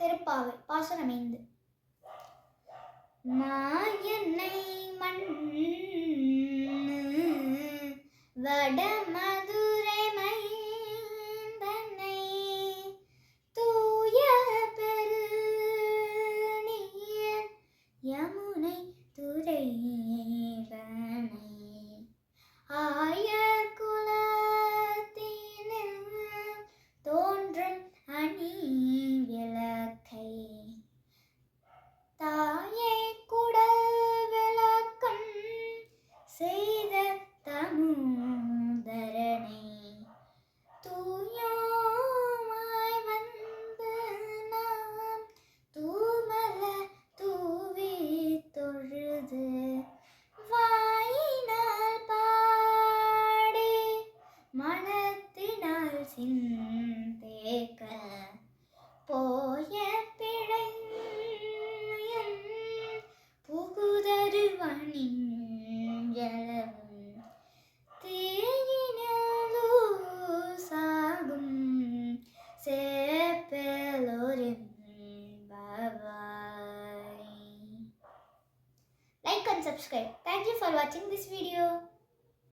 திருப்பாவை பாசுரமைந்து மாயனை மண் வடமலை subscribe. Thank you for watching this video.